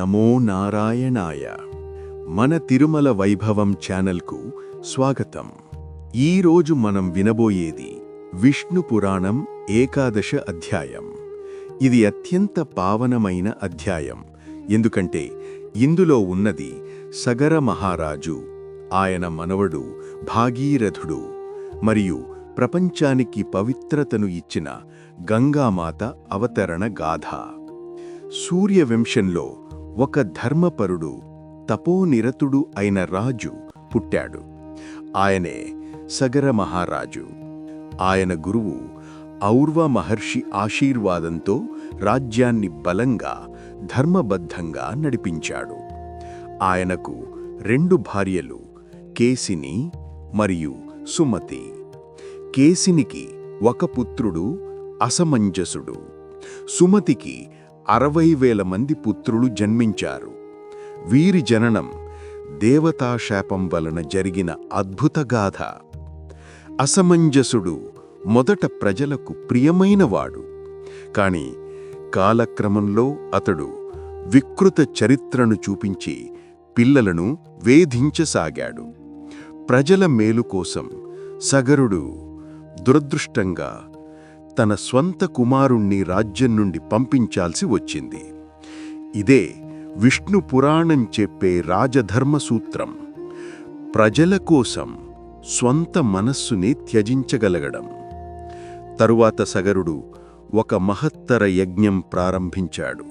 నమో నారాయణాయ. మన తిరుమల వైభవం ఛానల్కు స్వాగతం. ఈరోజు మనం వినబోయేది విష్ణు పురాణం ఏకాదశ అధ్యాయం. ఇది అత్యంత పావనమైన అధ్యాయం. ఎందుకంటే ఇందులో ఉన్నది సగర మహారాజు ఆయన మనవడు భాగీరథుడు మరియు ప్రపంచానికి పవిత్రతను ఇచ్చిన గంగామాత అవతరణ గాథ. సూర్యవంశంలో ఒక ధర్మపరుడు తపోనిరతుడు అయిన రాజు పుట్టాడు. ఆయనే సగర మహారాజు. ఆయన గురువు ఔర్వ మహర్షి ఆశీర్వాదంతో రాజ్యాన్ని బలంగా ధర్మబద్ధంగా నడిపించాడు. ఆయనకు రెండు భార్యలు కేసిని మరియు సుమతి. కేసినికి ఒక పుత్రుడు అసమంజసుడు. సుమతికి అరవై వేల మంది పుత్రులు జన్మించారు. వీరి జననం దేవతాశాపం వలన జరిగిన అద్భుతగాథ అసమంజసుడు మొదట ప్రజలకు ప్రియమైనవాడు. కాని కాలక్రమంలో అతడు వికృత చరిత్రను చూపించి పిల్లలను వేధించసాగాడు. ప్రజల మేలు కోసం సగరుడు దురదృష్టంగా తన స్వంత కుమారుణ్ణి రాజ్యం నుండి పంపించాల్సి వచ్చింది. ఇదే విష్ణు పురాణం చెప్పే రాజధర్మ సూత్రం. ప్రజల కోసం స్వంత మనస్సుని త్యజించగలగడం. తరువాత సగరుడు ఒక మహత్తర యజ్ఞం ప్రారంభించాడు.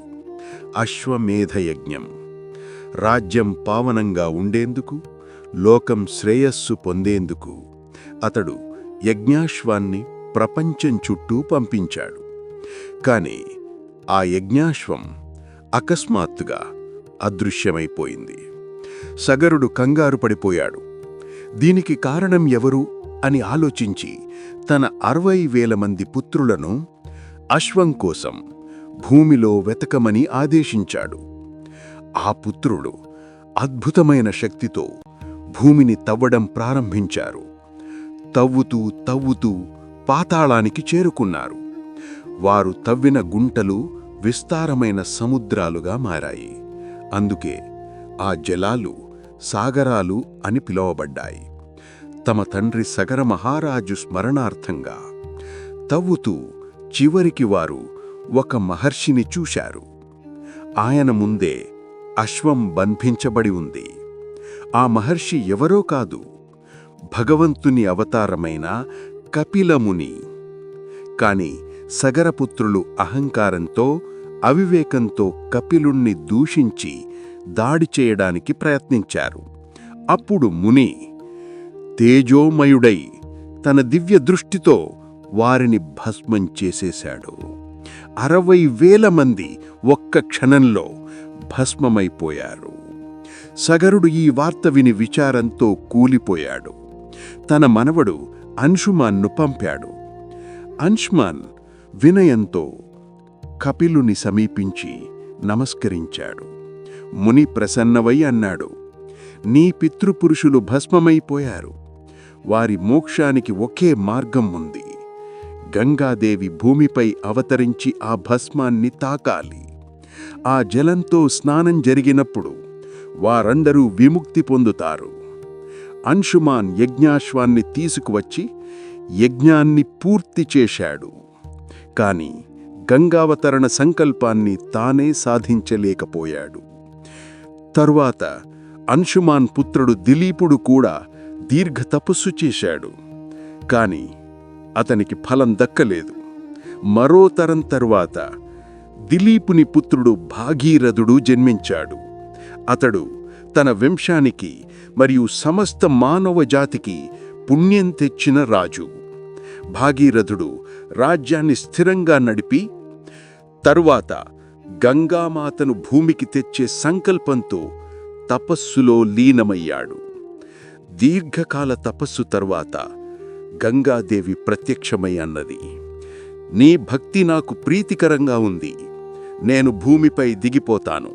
అశ్వమేధ యజ్ఞం. రాజ్యం పావనంగా ఉండేందుకు లోకం శ్రేయస్సు పొందేందుకు అతడు యజ్ఞాశ్వాన్ని ప్రపంచం చుట్టూ పంపించాడు. కాని ఆ యజ్ఞాశ్వం అకస్మాత్తుగా అదృశ్యమైపోయింది. సగరుడు కంగారు పడిపోయాడు. దీనికి కారణం ఎవరు అని ఆలోచించి తన అరవై వేల మంది పుత్రులను అశ్వం కోసం భూమిలో వెతకమని ఆదేశించాడు. ఆ పుత్రుడు అద్భుతమైన శక్తితో భూమిని తవ్వడం ప్రారంభించారు. తవ్వుతూ తవ్వుతూ పాతాళానికి చేరుకున్నారు. వారు తవ్విన గుంటలు విస్తారమైన సముద్రాలుగా మారాయి. అందుకే ఆ జలాలు సాగరాలు అని పిలువబడ్డాయి. తమ తండ్రి సగర మహారాజు స్మరణార్థంగా తవ్వుతూ చివరికి వారు ఒక మహర్షిని చూశారు. ఆయన ముందే అశ్వం బంధించబడి ఉంది. ఆ మహర్షి ఎవరో కాదు. భగవంతుని అవతారమైన కపిలముని. కాని సగరపుత్రులు అహంకారంతో అవివేకంతో కపిలుణ్ణి దూషించి దాడి చేయడానికి ప్రయత్నించారు. అప్పుడు ముని తేజోమయుడై తన దివ్య దృష్టితో వారిని భస్మం చేసేశాడు. అరవై వేల మంది ఒక్క క్షణంలో భస్మమైపోయారు. సగరుడు ఈ వార్త విని విచారంతో కూలిపోయాడు. తన మనవడు అంశుమాన్ను పంపాడు. అంశుమాన్ వినయంతో కపిలుని సమీపించి నమస్కరించాడు. ముని ప్రసన్నవై అన్నాడు నీ పితృపురుషులు భస్మమైపోయారు. వారి మోక్షానికి ఒకే మార్గం ఉంది. గంగాదేవి భూమిపై అవతరించి ఆ భస్మాన్ని తాకాలి. ఆ జలంతో స్నానం జరిగినప్పుడు వారందరూ విముక్తి పొందుతారు. అంశుమాన్ యజ్ఞాశ్వాన్ని తీసుకువచ్చి యజ్ఞాన్ని పూర్తి చేశాడు. కాని గంగావతరణ సంకల్పాన్ని తానే సాధించలేకపోయాడు. తరువాత అంశుమాన్ పుత్రుడు దిలీపుడు కూడా దీర్ఘ తపస్సు చేశాడు. కాని అతనికి ఫలం దక్కలేదు. మరో తరం తరువాత దిలీపుని పుత్రుడు భాగీరథుడు జన్మించాడు. అతడు తన వంశానికి మరియు సమస్త మానవ జాతికి పుణ్యం తెచ్చిన రాజు. భాగీరథుడు రాజ్యాన్ని స్థిరంగా నడిపి తరువాత గంగామాతను భూమికి తెచ్చే సంకల్పంతో తపస్సులో లీనమయ్యాడు. దీర్ఘకాల తపస్సు తరువాత గంగాదేవి ప్రత్యక్షమై అన్నది నీ భక్తి నాకు ప్రీతికరంగా ఉంది. నేను భూమిపై దిగిపోతాను.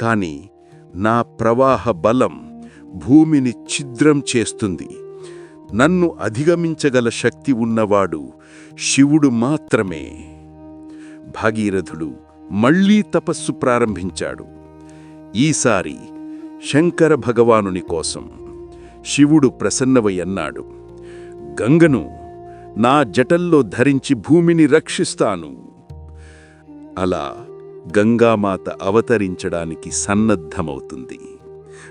కాని నా ప్రవాహ బలం భూమిని ఛిద్రం చేస్తుంది. నన్ను అధిగమించగల శక్తి ఉన్నవాడు శివుడు మాత్రమే. భాగీరథుడు మళ్ళీ తపస్సు ప్రారంభించాడు. ఈసారి శంకర భగవానుని కోసం శివుడు ప్రసన్నవై అన్నాడు గంగను నా జటల్లో ధరించి భూమిని రక్షిస్తాను. అలా గంగామాత అవతరించడానికి సన్నద్ధమవుతుంది.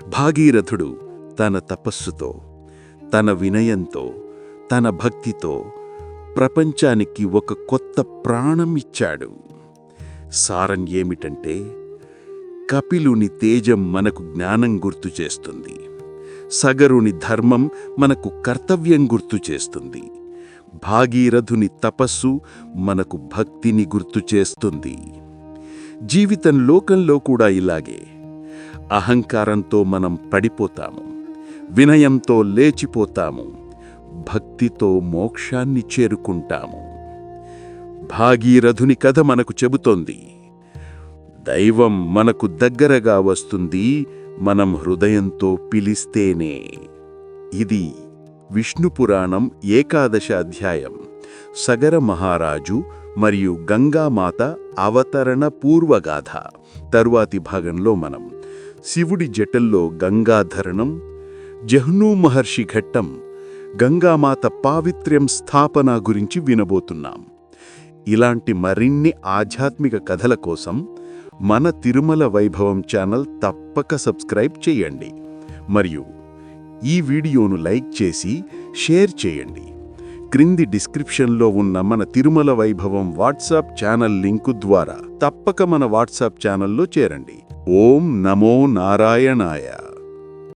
భాగీరథుడు తన తపస్సుతో తన వినయంతో తన భక్తితో ప్రపంచానికి ఒక కొత్త ప్రాణం ఇచ్చాడు. సారం ఏమిటంటే కపిలుని తేజం మనకు జ్ఞానం గుర్తు చేస్తుంది. సగరుని ధర్మం మనకు కర్తవ్యం గుర్తు చేస్తుంది. భాగీరథుని తపస్సు మనకు భక్తిని గుర్తు చేస్తుంది. జీవితం లోకంలో కూడా ఇలాగే. అహంకారంతో మనం పడిపోతాము. వినయంతో లేచిపోతాము. భక్తితో మోక్షాన్ని చేరుకుంటాము. భాగీరథుని కథ మనకు చెబుతోంది. దైవం మనకు దగ్గరగా వస్తుంది మనం హృదయంతో పిలిస్తేనే. ఇది విష్ణు పురాణం ఏకాదశ అధ్యాయం. సగర మహారాజు మరియు గంగామాత అవతరణ పూర్వగాథ. తరువాతి భాగంలో మనం శివుడి జటల్లో గంగాధరణం జహ్నూ మహర్షి ఘట్టం గంగామాత పావిత్ర్యం స్థాపన గురించి వినబోతున్నాం. ఇలాంటి మరిన్ని ఆధ్యాత్మిక కథల కోసం మన తిరుమల వైభవం ఛానల్ తప్పక సబ్స్క్రైబ్ చేయండి. మరియు ఈ వీడియోను లైక్ చేసి షేర్ చేయండి. క్రింది డిస్క్రిప్షన్లో ఉన్న మన తిరుమల వైభవం వాట్సాప్ ఛానల్ లింకు ద్వారా తప్పక మన వాట్సాప్ ఛానల్లో చేరండి. ఓం నమో నారాయణాయ